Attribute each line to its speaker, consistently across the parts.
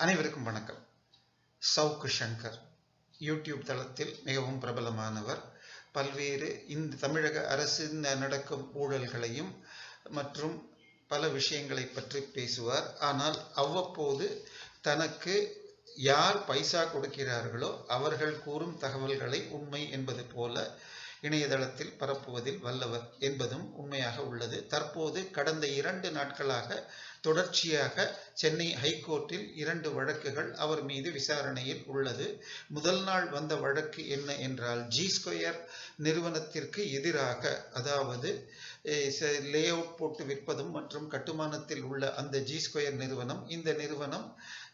Speaker 1: அனைவருக்கும் வணக்கம். சவுக்கு சங்கர் யூடியூப் தளத்தில் மிகவும் பிரபலமானவர். பல்வேறு இந்த தமிழக அரசு நடக்கும் ஊழல்களையும் மற்றும் பல விஷயங்களை பற்றி பேசுவார். ஆனால் அவ்வப்போது தனக்கு யார் பைசா கொடுக்கிறார்களோ அவர்கள் கூறும் தகவல்களை உண்மை என்பது போல இணையதளத்தில் பரப்புவதில் வல்லவர் என்பதும் உண்மையாக உள்ளது. தற்போது கடந்த இரண்டு நாட்களாக தொடர்ச்சியாக சென்னை ஹைகோர்ட்டில் இரண்டு வழக்குகள் அவர் மீது விசாரணையில் உள்ளது. முதல் நாள் வந்த வழக்கு என்ன என்றால் ஜி ஸ்கொயர் நிறுவனத்திற்கு எதிராக அதாவது லே அவுட் போட்டு விற்பதும் மற்றும் கட்டுமானத்தில் உள்ள அந்த ஜி ஸ்கொயர் நிறுவனம் இந்த நிறுவனம்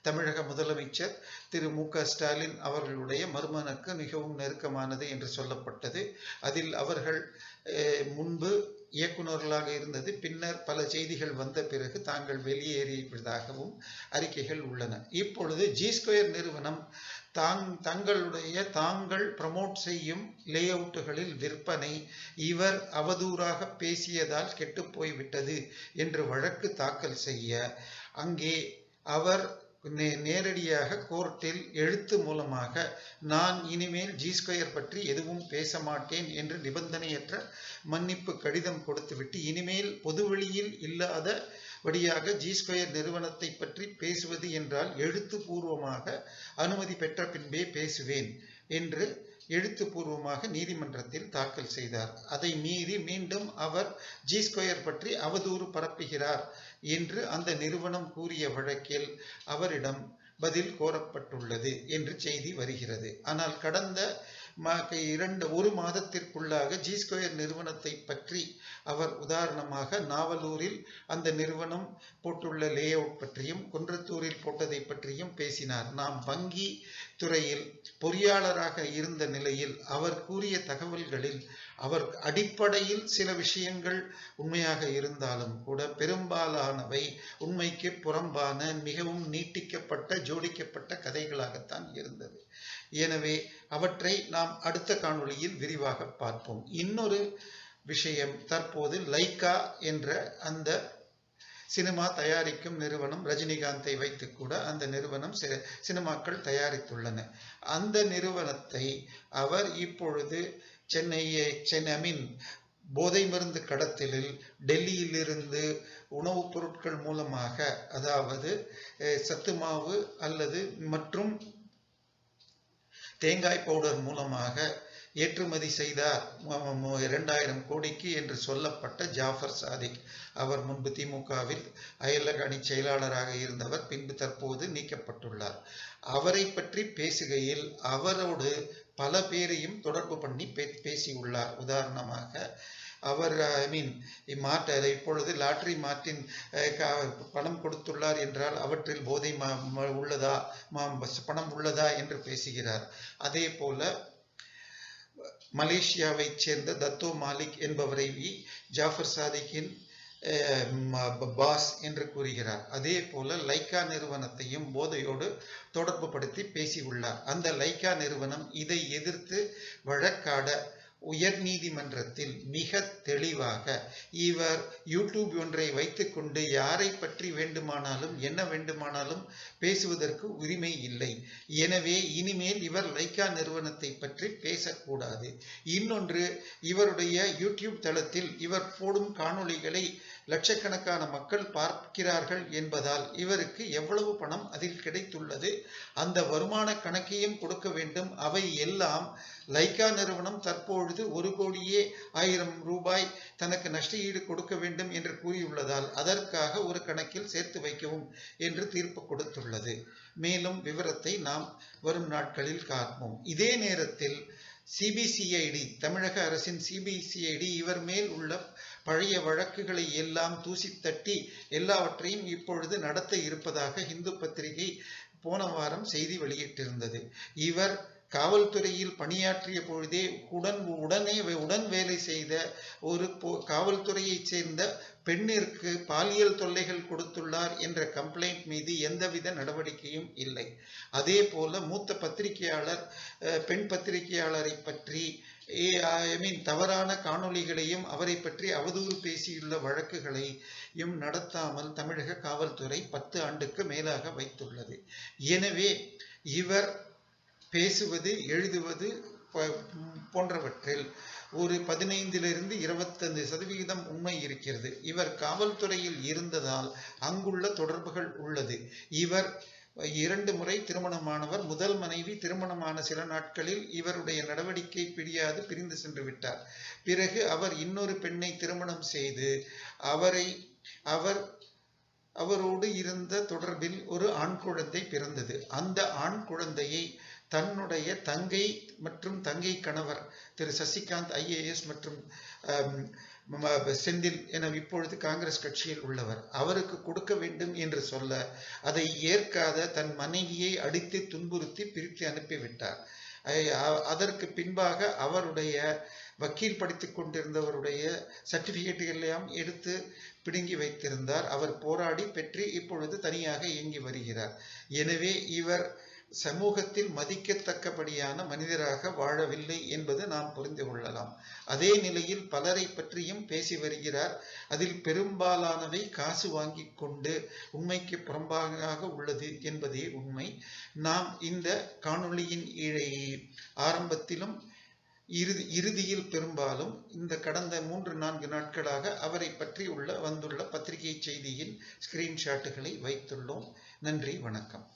Speaker 1: தமிழக முதலமைச்சர் திரு மு க ஸ்டாலின் அவர்களுடைய மருமனுக்கு மிகவும் நெருக்கமானது என்று சொல்லப்பட்டது. அதில் அவர்கள் முன்பு இயக்குநர்களாக இருந்தது. பின்னர் பல செய்திகள் வந்த பிறகு தாங்கள் வெளியேறியதாகவும் அறிக்கைகள் உள்ளன. இப்பொழுது ஜி ஸ்கொயர் நிறுவனம் தாங் தங்களுடைய தாங்கள் ப்ரமோட் செய்யும் லே அவுட்டுகளில் விற்பனை இவர் அவதூறாக பேசியதால் கெட்டுப்போய்விட்டது என்று வழக்கு தாக்கல் செய்ய அங்கே அவர் நே நேரடியாக கோர்ட்டில் எழுத்து மூலமாக நான் இனிமேல் ஜி ஸ்கொயர் பற்றி எதுவும் பேச மாட்டேன் என்று நிபந்தனையற்ற மன்னிப்பு கடிதம் கொடுத்துவிட்டு இனிமேல் பொதுவெளியில் இல்லாத வழியாக ஜி ஸ்கொயர் நிறுவனத்தை பற்றி பேசுவது என்றால் எழுத்துப்பூர்வமாக அனுமதி பெற்ற பின்பே பேசுவேன் என்று எழுத்துப்பூர்வமாக நீதிமன்றத்தில் தாக்கல் செய்தார். அதை மீறி மீண்டும் அவர் ஜி ஸ்கொயர் பற்றி அவதூறு பரப்புகிறார் என்று அந்த நிறுவனம் கூறிய வழக்கில் அவரிடம் பதில் கோரப்பட்டுள்ளது என்று செய்தி வருகிறது. ஆனால் கடந்த இரண்டு ஒரு மாதத்திற்குள்ளாக ஜி ஸ்கொயர் நிறுவனத்தை பற்றி அவர் உதாரணமாக நாவலூரில் அந்த நிறுவனம் போட்டுள்ள லே அவுட் பற்றியும் குன்றத்தூரில் போட்டதை பற்றியும் பேசினார். நாம் வங்கி துறையில் பொறியாளராக இருந்த நிலையில் அவர் கூறிய தகவல்களில் அவர் அடிப்படையில் சில விஷயங்கள் உண்மையாக இருந்தாலும் கூட பெரும்பாலானவை உண்மைக்கு புறம்பான மிகவும் நீட்டிக்கப்பட்ட ஜோடிக்கப்பட்ட கதைகளாகத்தான் இருந்தது. எனவே அவற்றை நாம் அடுத்த காணொளியில் விரிவாக பார்ப்போம். இன்னொரு விஷயம் தற்போது லைக்கா என்ற அந்த சினிமா தயாரிக்கும் நிறுவனம் ரஜினிகாந்தை வைத்து கூட அந்த நிறுவனம் சினிமாக்கள் தயாரித்துள்ளன. அந்த நிறுவனத்தை அவர் இப்பொழுது சென்னையை சென்னை ஐ மீன் போதை மருந்து கடத்தலில் டெல்லியிலிருந்து உணவுப் பொருட்கள் மூலமாக அதாவது சத்து மாவு அல்லது மற்றும் தேங்காய் பவுடர் மூலமாக ஏற்றுமதி செய்தார். இரண்டாயிரம் கோடிக்கு என்று சொல்லப்பட்ட ஜாஃபர் சாதிக். அவர் முன்பு திமுகவில் அயலக அணி செயலாளராக இருந்தவர் பின்பு தற்போது நீக்கப்பட்டுள்ளார். அவரை பற்றி பேசுகையில் அவரோடு பல பேரையும் தொடர்பு பண்ணி பே பேசியுள்ளார். உதாரணமாக அவர் ஐ மீன் இம்மாட்ட இப்பொழுது லாட்ரி மார்ட்டின் பணம் கொடுத்துள்ளார் என்றால் அவற்றில் போதை உள்ளதா பணம் உள்ளதா என்று பேசுகிறார். அதே போல மலேசியாவைச் சேர்ந்த தத்தோ மாலிக் என்பவரை ஜாஃபர் சாதிக்கின் பாஸ் என்று கூறுகிறார். அதே போல லைக்கா நிறுவனத்தையும் போதையோடு தொடர்பு படுத்தி பேசியுள்ளார். அந்த லைக்கா நிறுவனம் இதை எதிர்த்து வழக்காட உயர் நீதிமன்றத்தில் மிக தெளிவாக இவர் யூடியூப் ஒன்றை வைத்துக்கொண்டு யாரை பற்றி வேண்டுமானாலும் என்ன வேண்டுமானாலும் பேசுவதற்கு உரிமை இல்லை. எனவே இனிமேல் இவர் லைக்கா நிறுவனத்தை பற்றி பேசக்கூடாது. இன்னொன்று இவருடைய யூடியூப் தளத்தில் இவர் போடும் காணொளிகளை லட்சக்கணக்கான மக்கள் பார்க்கிறார்கள் என்பதால் இவருக்கு எவ்வளவு பணம் அதில் கிடைத்துள்ளது? அந்த வருமான கணக்கையும் கொடுக்க வேண்டும். அவை எல்லாம் லைக்கா நிறுவனம் தற்பொழுது ஒரு கோடியே ஆயிரம் ரூபாய் தனக்கு நஷ்ட ஈடு கொடுக்க வேண்டும் என்று கூறியுள்ளதால் அதற்காக ஒரு கணக்கில் சேர்த்து வைக்கவும் என்று தீர்ப்பு கொடுத்துள்ளது. மேலும் விவரத்தை நாம் வரும் நாட்களில் காண்போம். இதே நேரத்தில் சிபிசிஐடி தமிழக அரசின் சிபிசிஐடி இவர் மேல் உள்ள பழைய வழக்குகளை எல்லாம் தூசி தட்டி எல்லாவற்றையும் இப்பொழுது நடத்த இருப்பதாக இந்து பத்திரிகை போன வாரம் செய்தி வெளியிட்டிருந்தது. இவர் காவல்துறையில் பணியாற்றிய பொழுதே உடன் உடனே உடன் வேலை செய்த ஒரு காவல்துறையைச் சேர்ந்த பெண்ணிற்கு பாலியல் தொல்லைகள் கொடுத்துள்ளார் என்ற கம்ப்ளைண்ட் மீது எந்தவித நடவடிக்கையும் இல்லை. அதே போல மூத்த பத்திரிகையாளர் பெண் பத்திரிகையாளரை பற்றி ஐ மீன் தவறான காணொளிகளையும் அவரை பற்றி அவதூறு பேசியுள்ள வழக்குகளையும் நடத்தாமல் தமிழக காவல்துறை பத்து ஆண்டுக்கு மேலாக வைத்துள்ளது. எனவே இவர் பேசுவது எழுதுவது போன்றவற்றில் ஒரு பதினைந்திலிருந்து இருபத்தஞ்சு சதவிகிதம் உண்மை இருக்கிறது. இவர் காவல்துறையில் இருந்ததால் அங்குள்ள தொடர்புகள் உள்ளது. இவர் இரண்டு முறை திருமணமானவர். முதல் மனைவி திருமணமான சில நாட்களில் இவருடைய நடவடிக்கை பிடியாது பிரிந்து சென்று விட்டார். பிறகு அவர் இன்னொரு பெண்ணை திருமணம் செய்து அவரை அவர் அவரோடு இருந்த தொடர்பில் ஒரு ஆண் குழந்தை பிறந்தது. அந்த ஆண் குழந்தையை தன்னுடைய தங்கை மற்றும் தங்கை கணவர் திரு சசிகாந்த் ஐஏஎஸ் மற்றும் செந்தில் என இப்பொழுது காங்கிரஸ் கட்சியில் உள்ளவர். அவருக்கு கொடுக்க வேண்டும் என்று சொல்ல அதை ஏற்காத தன் மனைவியை அடித்து துன்புறுத்தி பிரித்து அனுப்பிவிட்டார் அதற்கு பின்பாக அவருடைய வக்கீல் படித்துக் கொண்டிருந்தவருடைய சர்டிபிகேட்டுகளையும் எடுத்து பிடுங்கி வைத்திருந்தார். அவர் போராடி பெற்று இப்பொழுது தனியாக இயங்கி வருகிறார். எனவே இவர் சமூகத்தில் மதிக்கத்தக்கபடியான மனிதராக வாழவில்லை என்பது நாம் புரிந்து கொள்ளலாம். அதே நிலையில் பலரை பற்றியும் பேசி வருகிறார். அதில் பெரும்பாலானவை காசு வாங்கி கொண்டு உண்மைக்கு புறம்பாக உள்ளது என்பதே உண்மை. நாம் இந்த காணொளியின் ஆரம்பத்திலும் இறுதி இறுதியில் பெரும்பாலும் இந்த கடந்த மூன்று நான்கு நாட்களாக அவரை பற்றி உள்ள வந்துள்ள பத்திரிகை செய்தியின் ஸ்கிரீன்ஷாட்டுகளை வைத்துள்ளோம். நன்றி வணக்கம்.